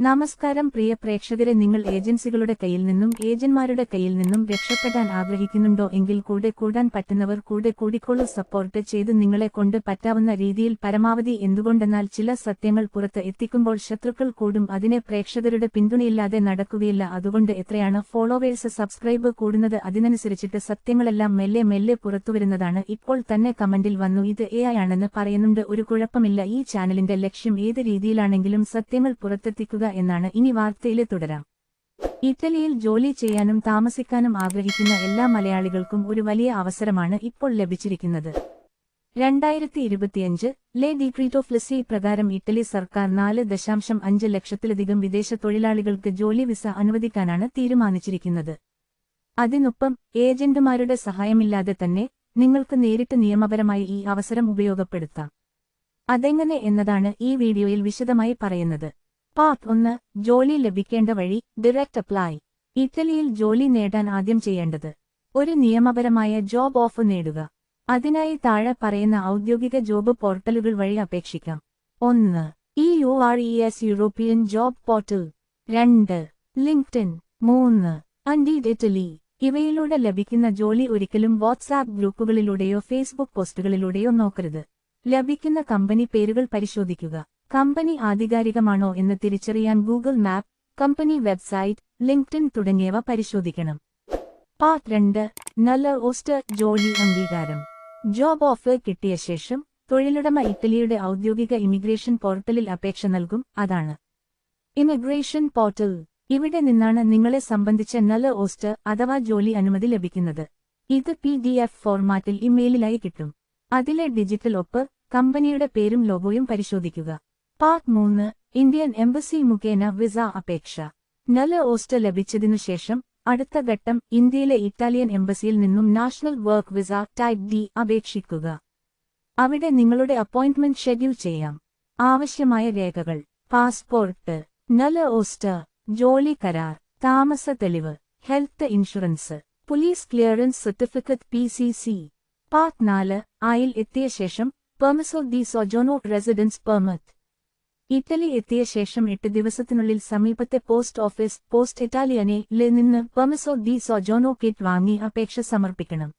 നമസ്കാരം പ്രിയ പ്രേക്ഷകരെ നിങ്ങൾ ഏജൻസികളുടെ കയ്യിൽ നിന്നും ഏജന്റ്മാരുടെ കയ്യിൽ നിന്നും രക്ഷപ്പെടാൻ ആഗ്രഹിക്കുന്നുണ്ടോ? എങ്കിൽ കൂടെ കൂടാൻ പറ്റുന്നവർ കൂടെ കൂടിക്കൊള്ളു സപ്പോർട്ട് ചെയ്ത് നിങ്ങളെ കൊണ്ട് പറ്റാവുന്ന രീതിയിൽ പരമാവധി എന്തുകൊണ്ടെന്നാൽ ചില സത്യങ്ങൾ പുറത്ത് എത്തിക്കുമ്പോൾ ശത്രുക്കൾ കൂടും. അതിനെ പ്രേക്ഷകരുടെ പിന്തുണയില്ലാതെ നടക്കുകയില്ല. അതുകൊണ്ട് എത്രയാണ് ഫോളോവേഴ്സ് സബ്സ്ക്രൈബ് കൂടുന്നത് അതിനനുസരിച്ചിട്ട് സത്യങ്ങളെല്ലാം മെല്ലെ മെല്ലെ പുറത്തുവരുന്നതാണ് ഇപ്പോൾ തന്നെ കമന്റിൽ വന്നു ഇത് എ ആണെന്ന് പറയുന്നുണ്ട്. ഒരു കുഴപ്പമില്ല. ഈ ചാനലിന്റെ ലക്ഷ്യം ഏത് രീതിയിലാണെങ്കിലും സത്യങ്ങൾ പുറത്തെത്തിക്കുക എന്നാണ് ഇനി വാർത്തയിലെ തുടരാം. ഇറ്റലിയിൽ ജോലി ചെയ്യാനും താമസിക്കാനും ആഗ്രഹിക്കുന്ന എല്ലാ മലയാളികൾക്കും ഒരു വലിയ അവസരമാണ് ഇപ്പോൾ ലഭിച്ചിരിക്കുന്നത്. രണ്ടായിരത്തി ഇരുപത്തിയഞ്ച് ലേ ഡിക്രീറ്റ് ഓഫ് ലിസി പ്രകാരം ഇറ്റലി സർക്കാർ നാല് ദശാംശം അഞ്ച് ലക്ഷത്തിലധികം വിദേശ തൊഴിലാളികൾക്ക് ജോലി വിസ അനുവദിക്കാനാണ് തീരുമാനിച്ചിരിക്കുന്നത്. അതിനൊപ്പം ഏജന്റുമാരുടെ സഹായമില്ലാതെ തന്നെ നിങ്ങൾക്ക് നേരിട്ട് നിയമപരമായി ഈ അവസരം ഉപയോഗപ്പെടുത്താം. അതെങ്ങനെ എന്നതാണ് ഈ വീഡിയോയിൽ വിശദമായി പറയുന്നത്. പാർട്ട് ഒന്ന് ജോലി ലഭിക്കേണ്ട വഴി ഡയറക്റ്റ് അപ്ലൈ ഇറ്റലിയിൽ ജോലി നേടാൻ ആദ്യം ചെയ്യേണ്ടത് ഒരു നിയമപരമായ ജോബ് ഓഫ് നേടുക. അതിനായി താഴെ പറയുന്ന ഔദ്യോഗിക ജോബ് പോർട്ടലുകൾ വഴി അപേക്ഷിക്കാം. ഒന്ന് E U R E S European job portal രണ്ട് ലിങ്ക്ടിൻ മൂന്ന് അൻഡീഡ് ഇറ്റലി ഇവയിലൂടെ ലഭിക്കുന്ന ജോലി ഒരിക്കലും വാട്സാപ്പ് ഗ്രൂപ്പുകളിലൂടെയോ ഫേസ്ബുക്ക് പോസ്റ്റുകളിലൂടെയോ നോക്കരുത്. ലഭിക്കുന്ന കമ്പനി പേരുകൾ പരിശോധിക്കുക. കമ്പനി ആധികാരികമാണോ എന്ന് തിരിച്ചറിയാൻ Google map company website LinkedIn തുടങ്ങിയവ പരിശോധിക്കണം. പാർട്ട് രണ്ട് നല്ല ഓസ്റ്റർ ജോലി അംഗീകാരം. ജോബ് ഓഫർ കിട്ടിയ ശേഷം തൊഴിലുടമ ഇറ്റലിയുടെ ഔദ്യോഗിക ഇമിഗ്രേഷൻ പോർട്ടലിൽ അപേക്ഷ നൽകും അതാണ്. ഇമിഗ്രേഷൻ പോർട്ടൽ ഇവിടെ നിന്നാണ് നിങ്ങളെ സംബന്ധിച്ച നല്ല ഓസ്റ്റർ അഥവാ ജോലി അനുമതി ലഭിക്കുന്നത്. ഇത് പി ഡി എഫ് ഫോർമാറ്റിൽ ഇമെയിലിലായി കിട്ടും. അതിലെ ഡിജിറ്റൽ ഒപ്പ് കമ്പനിയുടെ പേരും ലോഗോയും പരിശോധിക്കുക. പാർട്ട് മൂന്ന് ഇന്ത്യൻ എംബസി മുഖേന വിസ അപേക്ഷ. നല്ല ഓസ്റ്റ് ലഭിച്ചതിനു ശേഷം അടുത്ത ഘട്ടം ഇന്ത്യയിലെ ഇറ്റാലിയൻ എംബസിയിൽ നിന്നും national work visa type D അപേക്ഷിക്കുക. അവിടെ നിങ്ങളുടെ അപ്പോയിന്റ്മെന്റ് ഷെഡ്യൂൾ ചെയ്യാം. ആവശ്യമായ രേഖകൾ പാസ്പോർട്ട് നല്ല ഓസ്റ്റ് ജോലി കരാർ താമസ തെളിവ് health insurance police clearance certificate P C C. Part നാല് ആയിൽ എത്തിയ ശേഷം പെർമിസോ ദി സൊജോനോ റെസിഡൻസ് പെർമിറ്റ്. ഇറ്റലി എത്തിയ ശേഷം എട്ട് ദിവസത്തിനുള്ളിൽ സമീപത്തെ പോസ്റ്റ് ഓഫീസ് പോസ്റ്റ് ഇറ്റാലിയനെ നിന്ന് പെർമിസോ ഡി സോജോനോ കിറ്റ് വാങ്ങി അപേക്ഷ സമർപ്പിക്കണം.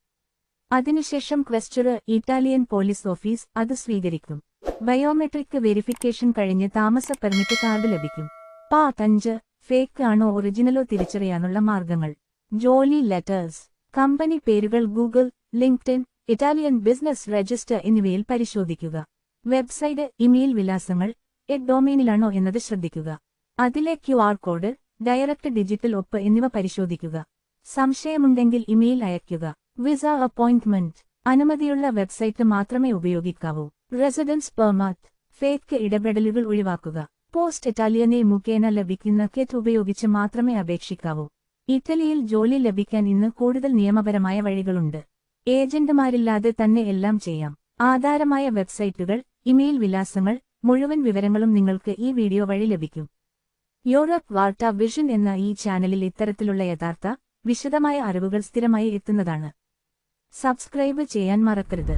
അതിനുശേഷം ക്വസ്റ്റർ ഇറ്റാലിയൻ പോലീസ് ഓഫീസ് അത് സ്വീകരിക്കും. ബയോമെട്രിക് വെരിഫിക്കേഷൻ കഴിഞ്ഞ് താമസ പെർമിറ്റ് കാർഡ് ലഭിക്കും. പാർട്ട് അഞ്ച് ഫേക്ക് ആണോ ഒറിജിനലോ തിരിച്ചറിയാനുള്ള മാർഗങ്ങൾ. ജോലി ലെറ്റേഴ്സ്. കമ്പനി പേരുകൾ Google LinkedIn Italian business register എന്നിവയിൽ പരിശോധിക്കുക. വെബ്സൈറ്റ് ഇമെയിൽ വിലാസങ്ങൾ എ ഡൊമൈനിലാണോ എന്നത് ശ്രദ്ധിക്കുക. അതിലെ Q R code direct digital ഒപ്പ് എന്നിവ പരിശോധിക്കുക. സംശയമുണ്ടെങ്കിൽ ഇമെയിൽ അയയ്ക്കുക. Visa appointment. അനുമതിയുള്ള വെബ്സൈറ്റ് മാത്രമേ ഉപയോഗിക്കാവൂ. റെസിഡൻസ് പെർമാറ്റ്. ഫേക്ക് ഇടപെടലുകൾ ഒഴിവാക്കുക. പോസ്റ്റ് ഇറ്റാലിയനെ മുഖേന ലഭിക്കുന്ന കെറ്റ് ഉപയോഗിച്ച് മാത്രമേ അപേക്ഷിക്കാവൂ. ഇറ്റലിയിൽ ജോലി ലഭിക്കാൻ ഇന്ന് കൂടുതൽ നിയമപരമായ വഴികളുണ്ട്. ഏജന്റുമാരില്ലാതെ തന്നെ എല്ലാം ചെയ്യാം. ആധാരമായ വെബ്സൈറ്റുകൾ ഇമെയിൽ വിലാസങ്ങൾ മുഴുവൻ വിവരങ്ങളും നിങ്ങൾക്ക് ഈ വീഡിയോ വഴി ലഭിക്കും. യൂറോപ്പ് വാർട്ട വിഷൻ എന്ന ഈ ചാനലിൽ ഇത്തരത്തിലുള്ള യഥാർത്ഥ വിശദമായ അറിവുകൾ സ്ഥിരമായി എത്തുന്നതാണ്. സബ്സ്ക്രൈബ് ചെയ്യാൻ മറക്കരുത്.